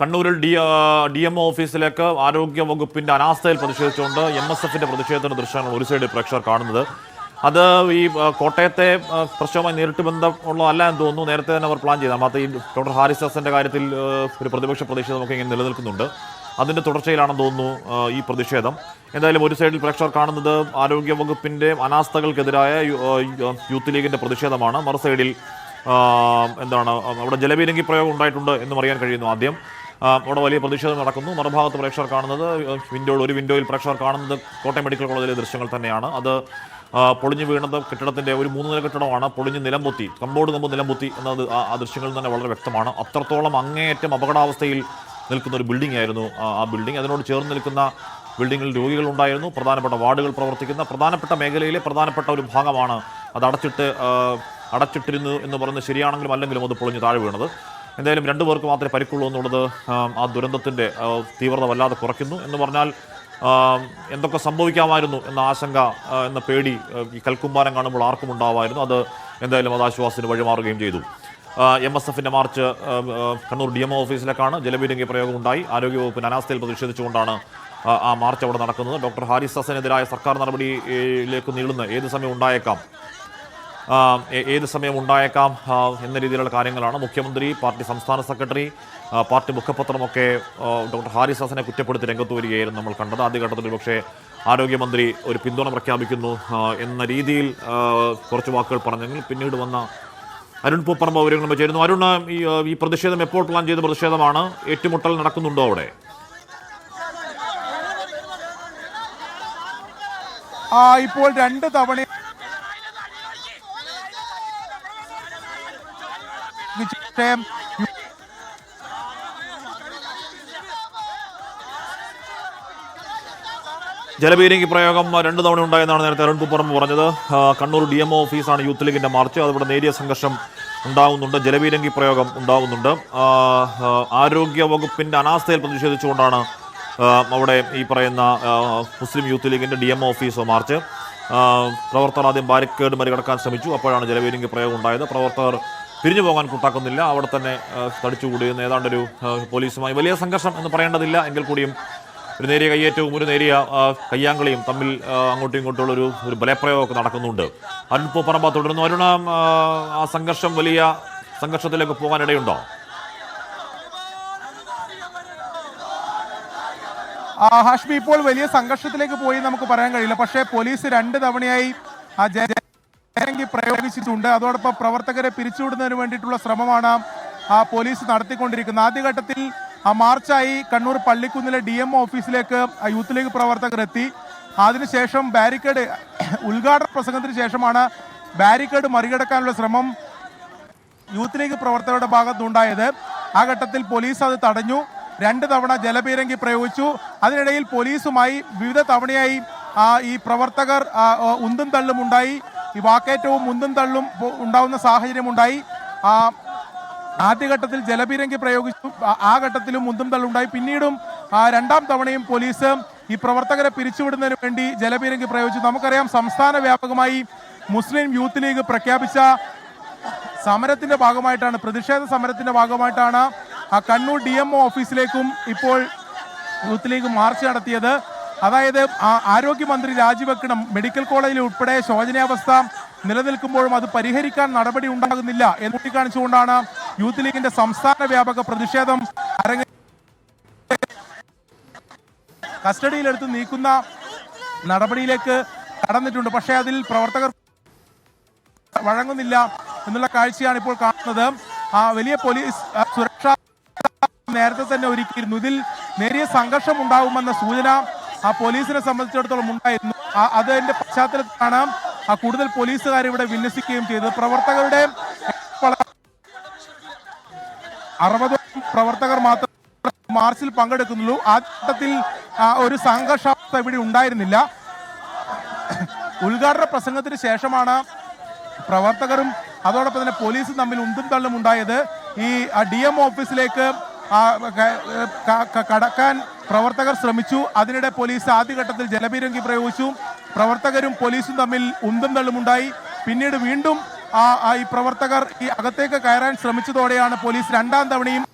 കണ്ണൂരിൽ D D M ഓഫീസിലേക്ക് ആരോഗ്യ വകുപ്പിന്റെ അനാസ്ഥയിൽ പ്രതിഷേധിച്ചുകൊണ്ട് എം എസ് എഫിന്റെ പ്രതിഷേധത്തിന്റെ ദൃശ്യങ്ങൾ ഒരു സൈഡ് പ്രേക്ഷകർ കാണുന്നത്. അത് ഈ കോട്ടയത്തെ പ്രശ്നവുമായി നേരിട്ട് ബന്ധമുള്ളതല്ല എന്ന് തോന്നുന്നു. നേരത്തെ തന്നെ അവർ പ്ലാൻ ചെയ്താൽ മാത്രം ഈ ഡോക്ടർ ഹാരിസ് ഹസന്റെ കാര്യത്തിൽ ഒരു പ്രതിപക്ഷ പ്രതിഷേധം ഇങ്ങനെ നിലനിൽക്കുന്നുണ്ട്. അതിന്റെ തുടർച്ചയിലാണെന്ന് തോന്നുന്നു ഈ പ്രതിഷേധം. എന്തായാലും ഒരു സൈഡിൽ പ്രേക്ഷകർ കാണുന്നത് ആരോഗ്യ വകുപ്പിന്റെ അനാസ്ഥകൾക്കെതിരായ യൂത്ത് ലീഗിന്റെ പ്രതിഷേധമാണ്. മറു സൈഡിൽ എന്താണ് അവിടെ ജലപീരങ്കി പ്രയോഗം ഉണ്ടായിട്ടുണ്ട് എന്നും അറിയാൻ കഴിയുന്നു ആദ്യം. അവിടെ വലിയ പ്രതിഷേധം നടക്കുന്നു. മറുഭാഗത്ത് പ്രേക്ഷകർ കാണുന്നത് വിൻഡോയിൽ ഒരു വിൻഡോയിൽ പ്രേക്ഷകർ കാണുന്നത് കോട്ടയം മെഡിക്കൽ കോളേജിലെ ദൃശ്യങ്ങൾ തന്നെയാണ്. അത് പൊളിഞ്ഞു വീണത് കെട്ടിടത്തിന്റെ ഒരു മൂന്ന് നില കെട്ടിടമാണ്. പൊളിഞ്ഞ് നിലംപൊത്തി കമ്പോട് കമ്പ് നിലംപൊത്തി എന്നത് ആ- ദൃശ്യങ്ങളിൽ തന്നെ വളരെ വ്യക്തമാണ്. അത്രത്തോളം അങ്ങേയറ്റം അപകടാവസ്ഥയിൽ നിൽക്കുന്ന ഒരു ബിൽഡിംഗ് ആയിരുന്നു ആ ബിൽഡിംഗ് അതിനോട് ചേർന്ന് നിൽക്കുന്ന ബിൽഡിങ്ങിൽ രോഗികൾ ഉണ്ടായിരുന്നു. പ്രധാനപ്പെട്ട വാർഡുകൾ പ്രവർത്തിക്കുന്ന പ്രധാനപ്പെട്ട മേഖലയിലെ പ്രധാനപ്പെട്ട ഒരു ഭാഗമാണ് അത് അടച്ചിട്ട് അടച്ചിട്ടിരുന്നു എന്ന് പറയുന്നത് ശരിയാണെങ്കിലും അല്ലെങ്കിലും അത് പൊളിഞ്ഞ് താഴെ വീണത്. എന്തായാലും രണ്ടു പേർക്ക് മാത്രമേ പരിക്കുള്ളൂ എന്നുള്ളത് ആ, ദുരന്തത്തിന്റെ തീവ്രത വല്ലാതെ കുറയ്ക്കുന്നു എന്ന് പറഞ്ഞാൽ എന്തൊക്കെ സംഭവിക്കാമായിരുന്നു എന്ന ആശങ്ക എന്ന പേടി ഈ കൽക്കുമ്പാരം കാണുമ്പോൾ ആർക്കും ഉണ്ടാവായിരുന്നു. അത് എന്തായാലും അത് ആശ്വാസത്തിന് വഴിമാറുകയും ചെയ്തു. എം എസ് എഫിന്റെ march Kannur D M O ഓഫീസിലേക്കാണ് ജലപീരങ്കി പ്രയോഗം ഉണ്ടായി ആരോഗ്യവകുപ്പിന് അനാസ്ഥയിൽ പ്രതിഷേധിച്ചുകൊണ്ടാണ് ആ, മാർച്ച് അവിടെ നടക്കുന്നത്. ഡോക്ടർ ഹാരിസ് ഹസനെതിരായ സർക്കാർ നടപടിയിലേക്ക് നീളുന്ന ഏത് സമയം ഉണ്ടായേക്കാം? ഏത് സമയം ഉണ്ടായേക്കാം എന്ന രീതിയിലുള്ള കാര്യങ്ങളാണ്. മുഖ്യമന്ത്രി പാർട്ടി സംസ്ഥാന സെക്രട്ടറി പാർട്ടി മുഖപത്രമൊക്കെ ഡോക്ടർ ഹാരിസ് ഹാസനെ കുറ്റപ്പെടുത്തി രംഗത്ത് വരികയായിരുന്നു നമ്മൾ കണ്ടത്. ആദ്യഘട്ടത്തിൽ പക്ഷേ ആരോഗ്യമന്ത്രി ഒരു പിന്തുണ പ്രഖ്യാപിക്കുന്നു എന്ന രീതിയിൽ കുറച്ച് വാക്കുകൾ പറഞ്ഞെങ്കിൽ പിന്നീട് വന്ന അരുൺ പൂപ്പറമ്പ് വിവരങ്ങളും ചേരുന്നു. അരുൺ ഈ ഈ പ്രതിഷേധം എപ്പോൾ പ്ലാൻ ചെയ്ത പ്രതിഷേധമാണ്? ഏറ്റുമുട്ടൽ നടക്കുന്നുണ്ടോ അവിടെ? ഇപ്പോൾ രണ്ട് തവണ വിജയം ജലപീരങ്കി പ്രയോഗം രണ്ട് തവണ ഉണ്ടായെന്നാണ് നേരത്തെ അരുൺ കുപ്പറമ്പ് പറഞ്ഞത്. കണ്ണൂർ ഡി എം ഓഫീസാണ് യൂത്ത് ലീഗിന്റെ മാർച്ച്. അതിവിടെ നേരിയ സംഘർഷം ഉണ്ടാവുന്നുണ്ട്. ജലപീരങ്കി പ്രയോഗം ആ, ആരോഗ്യ വകുപ്പിന്റെ അനാസ്ഥയിൽ പ്രതിഷേധിച്ചുകൊണ്ടാണ് അവിടെ ഈ പറയുന്ന മുസ്ലിം യൂത്ത് ലീഗിന്റെ ഡി എം ഓഫീസ് മാർച്ച്. പ്രവർത്തകർ ആദ്യം ബാരിക്കേഡ് മറികടക്കാൻ ശ്രമിച്ചു. അപ്പോഴാണ് ജലപീരങ്കി പ്രയോഗം ഉണ്ടായത്. പ്രവർത്തകർ പിരിഞ്ഞു പോകാൻ കൂട്ടാക്കുന്നില്ല. അവിടെ തന്നെ ആ, തടിച്ചുകൂടിയുന്ന ഏതാണ്ടൊരു ആ, പോലീസുമായി വലിയ സംഘർഷം എന്ന് പറയേണ്ടതില്ല. എങ്കിൽ കൂടിയും ഒരു നേരിയ കയ്യേറ്റവും ഒരു നേരിയ ആ, കയ്യാങ്കളിയും തമ്മിൽ ആ, അങ്ങോട്ടും ഇങ്ങോട്ടുള്ള ഒരു ഒരു ബലപ്രയോഗമൊക്കെ നടക്കുന്നുണ്ട്. അരുൺ പൂപ്പറമ്പ തുടരുന്നു. അരുണ ആ, ആ സംഘർഷം വലിയ സംഘർഷത്തിലേക്ക് പോകാനിടയുണ്ടോ? ആ, ഹാഷ്മി ഇപ്പോൾ വലിയ സംഘർഷത്തിലേക്ക് പോയി നമുക്ക് പറയാൻ കഴിയില്ല. പക്ഷേ പോലീസ് രണ്ട് തവണയായി ജലപീരങ്കി പ്രയോഗിച്ചിട്ടുണ്ട്. അതോടൊപ്പം പ്രവർത്തകരെ പിരിച്ചുവിടുന്നതിന് വേണ്ടിയിട്ടുള്ള ശ്രമമാണ് ആ പോലീസ് നടത്തിക്കൊണ്ടിരിക്കുന്നത്. ആദ്യഘട്ടത്തിൽ ആ മാർച്ചായി കണ്ണൂർ പള്ളിക്കുന്നിലെ ഡി എം ഓഫീസിലേക്ക് യൂത്ത് ലീഗ് പ്രവർത്തകർ എത്തി. അതിനുശേഷം ബാരിക്കേഡ് ഉദ്ഘാടന പ്രസംഗത്തിന് ശേഷമാണ് ബാരിക്കേഡ് മറികടക്കാനുള്ള ശ്രമം യൂത്ത് ലീഗ് പ്രവർത്തകരുടെ ഭാഗത്തുണ്ടായത്. ആ ഘട്ടത്തിൽ പോലീസ് അത് തടഞ്ഞു. രണ്ട് തവണ ജലപീരങ്കി പ്രയോഗിച്ചു. അതിനിടയിൽ പോലീസുമായി വിവിധ തവണയായി ഈ പ്രവർത്തകർ ഉന്തും തള്ളും ഉണ്ടായി. ഈ വാക്കേറ്റവും മുന്തും തള്ളും ഉണ്ടാവുന്ന സാഹചര്യമുണ്ടായി. ആദ്യഘട്ടത്തിൽ ജലപീരങ്കി പ്രയോഗിച്ചു. ആ- ഘട്ടത്തിലും മുന്തും തള്ളുണ്ടായി. പിന്നീടും രണ്ടാം തവണയും പോലീസ് ഈ പ്രവർത്തകരെ പിരിച്ചുവിടുന്നതിന് വേണ്ടി ജലപീരങ്കി പ്രയോഗിച്ചു. നമുക്കറിയാം സംസ്ഥാന വ്യാപകമായി മുസ്ലിം യൂത്ത് ലീഗ് പ്രഖ്യാപിച്ച സമരത്തിന്റെ ഭാഗമായിട്ടാണ് പ്രതിഷേധ സമരത്തിന്റെ ഭാഗമായിട്ടാണ് കണ്ണൂർ ഡി ഓഫീസിലേക്കും ഇപ്പോൾ യൂത്ത് ലീഗ് മാർച്ച് നടത്തിയത്. അതായത് ആരോഗ്യമന്ത്രി രാജിവെക്കണം മെഡിക്കൽ കോളേജിൽ ഉൾപ്പെടെ ശോചനീയാവസ്ഥ നിലനിൽക്കുമ്പോഴും അത് പരിഹരിക്കാൻ നടപടി ഉണ്ടാകുന്നില്ല എന്ന് ചൂണ്ടിക്കാണിച്ചുകൊണ്ടാണ് യൂത്ത് ലീഗിന്റെ സംസ്ഥാന വ്യാപക പ്രതിഷേധം അരങ്ങ കസ്റ്റഡിയിലെടുത്ത് നീക്കുന്ന നടപടിയിലേക്ക് കടന്നിട്ടുണ്ട്. പക്ഷേ അതിൽ പ്രവർത്തകർ വഴങ്ങുന്നില്ല എന്നുള്ള കാഴ്ചയാണ് ഇപ്പോൾ കാണുന്നത്. ആ വലിയ പോലീസ് സുരക്ഷ നേരത്തെ തന്നെ ഒരുക്കിയിരുന്നു. ഇതിൽ നേരിയ സംഘർഷം ഉണ്ടാകുമെന്ന സൂചന ആ പോലീസിനെ സംബന്ധിച്ചിടത്തോളം ഉണ്ടായിരുന്നു. അതിന്റെ അതിന്റെ പശ്ചാത്തലത്തിലാണ് ആ കൂടുതൽ പോലീസുകാർ ഇവിടെ വിന്യസിക്കുകയും ചെയ്തത് പ്രവർത്തകരുടെ അറുപത് പ്രവർത്തകർ മാത്രം മാർച്ചിൽ പങ്കെടുക്കുന്നുള്ളൂ. ആ ഘട്ടത്തിൽ ഒരു സംഘർഷാവസ്ഥ ഇവിടെ ഉണ്ടായിരുന്നില്ല. ഉദ്ഘാടന പ്രസംഗത്തിന് ശേഷമാണ് പ്രവർത്തകരും അതോടൊപ്പം തന്നെ പോലീസും തമ്മിൽ ഉന്തും തള്ളും ഉണ്ടായത്. ഈ ഡി എം ഓഫീസിലേക്ക് കടക്കാൻ പ്രവർത്തകർ ശ്രമിച്ചു. അതിനിടെ പോലീസ് ആദ്യഘട്ടത്തിൽ ജലപീരങ്കി പ്രയോഗിച്ചു. പ്രവർത്തകരും പോലീസും തമ്മിൽ ഉന്തും തള്ളുമുണ്ടായി. പിന്നീട് വീണ്ടും ഈ പ്രവർത്തകർ ഈ അകത്തേക്ക് കയറാൻ ശ്രമിച്ചതോടെയാണ് പോലീസ് രണ്ടാം തവണയും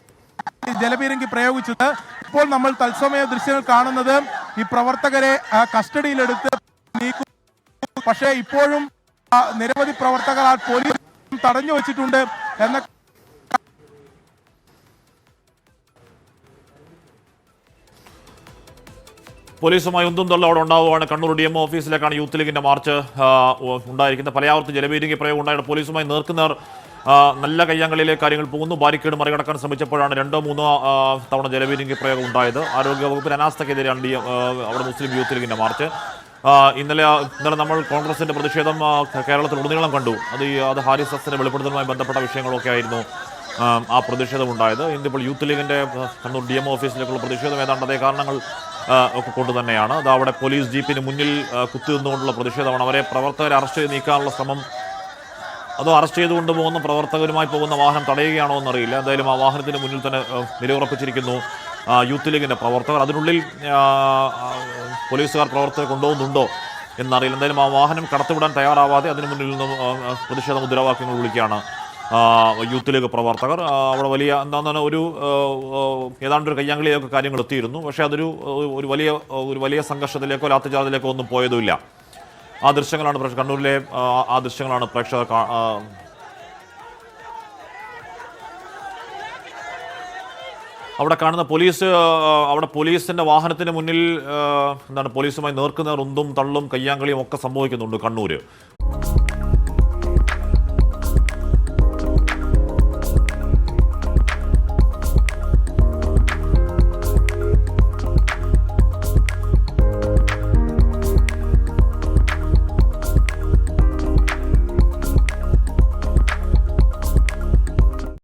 ജലപീരങ്കി പ്രയോഗിച്ചത്. ഇപ്പോൾ നമ്മൾ തത്സമയ ദൃശ്യങ്ങൾ കാണുന്നത് ഈ പ്രവർത്തകരെ കസ്റ്റഡിയിലെടുത്ത് നീക്കും പക്ഷേ ഇപ്പോഴും നിരവധി പ്രവർത്തകർ ആ പോലീസ് തടഞ്ഞു വെച്ചിട്ടുണ്ട് എന്ന പോലീസുമായി ഒന്നും തൊള്ള അവിടെ ഉണ്ടാവുകയാണ്. കണ്ണൂർ ഡി എം ഓഫീസിലേക്കാണ് യൂത്ത് ലീഗിന്റെ മാർച്ച് ഉണ്ടായിരിക്കുന്നത്. പലയാവർത്തി ജലപീരങ്കി പ്രയോഗം ഉണ്ടായിട്ട് പോലീസുമായി നേർക്കുന്നവർ നല്ല കയ്യങ്ങളിലെ കാര്യങ്ങൾ പോകുന്നു. ബാരിക്കേഡ് മറികടക്കാൻ ശ്രമിച്ചപ്പോഴാണ് രണ്ടോ മൂന്നോ തവണ ജലപീരങ്കി പ്രയോഗം ഉണ്ടായത്. ആരോഗ്യവകുപ്പിന് അനാസ്ഥക്കെതിരെയാണ് ഡി അവിടെ മുസ്ലിം യൂത്ത് ലീഗിന്റെ മാർച്ച്. ഇന്നലെ ഇന്നലെ നമ്മൾ കോൺഗ്രസിന്റെ പ്രതിഷേധം കേരളത്തിൽ ഉടനീളം കണ്ടു. അത് ഈ അത് ഹാരിസ് ഹസന്റെ വെളിപ്പെടുത്തലുമായി ബന്ധപ്പെട്ട വിഷയങ്ങളൊക്കെ ആയിരുന്നു ആ, ആ പ്രതിഷേധം ഉണ്ടായത്. ഇന്നിപ്പോൾ യൂത്ത് ലീഗിന്റെ കണ്ണൂർ ഡി എം ഓഫീസിലേക്കുള്ള പ്രതിഷേധം. ഏതാണ്ട് അതേ കാരണങ്ങൾ ഒക്കെ കൊണ്ട് തന്നെയാണ്. അത് അവിടെ പോലീസ് ജീപ്പിന് മുന്നിൽ കുത്തി കുത്തിനിന്നുകൊണ്ടുള്ള പ്രതിഷേധമാണ്. അവരെ പ്രവർത്തകരെ അറസ്റ്റ് ചെയ്ത് നീക്കാനുള്ള ശ്രമം. അതോ അറസ്റ്റ് ചെയ്ത് കൊണ്ടുപോകുന്ന പ്രവർത്തകരുമായി പോകുന്ന വാഹനം തടയുകയാണോ എന്നറിയില്ല. എന്തായാലും ആ വാഹനത്തിന് മുന്നിൽ തന്നെ നിലയുറപ്പിച്ചിരിക്കുന്നു യൂത്ത് ലീഗിന്റെ പ്രവർത്തകർ. അതിനുള്ളിൽ പോലീസുകാർ പ്രവർത്തകർ കൊണ്ടുപോകുന്നുണ്ടോ എന്നറിയില്ല. എന്തായാലും ആ വാഹനം കടത്തിവിടാൻ തയ്യാറാവാതെ അതിന് മുന്നിൽ നിന്നും പ്രതിഷേധ മുദ്രാവാക്യങ്ങൾ വിളിക്കുകയാണ്. യൂത്ത് ലീഗ് പ്രവർത്തകർ അവിടെ വലിയ എന്താണ് ഒരു ഏതാണ്ട് ഒരു കയ്യാങ്കളിയൊക്കെ കാര്യങ്ങൾ എത്തിയിരുന്നു. പക്ഷേ അതൊരു ഒരു വലിയ ഒരു വലിയ സംഘർഷത്തിലേക്കോ ലാത്തിചാർജിലേക്കോ ഒന്നും പോയതുമില്ല. ആ ദൃശ്യങ്ങളാണ് പ്രേക്ഷ- കണ്ണൂരിലെ ആ, ദൃശ്യങ്ങളാണ് പ്രേക്ഷകർ അവിടെ കാണുന്ന പോലീസ് അവിടെ പോലീസിന്റെ വാഹനത്തിന് മുന്നിൽ എന്താണ് പോലീസുമായി നേർക്കുന്ന ഉന്തും തള്ളും കയ്യാങ്കളിയും ഒക്കെ സംഭവിക്കുന്നുണ്ട് കണ്ണൂര്.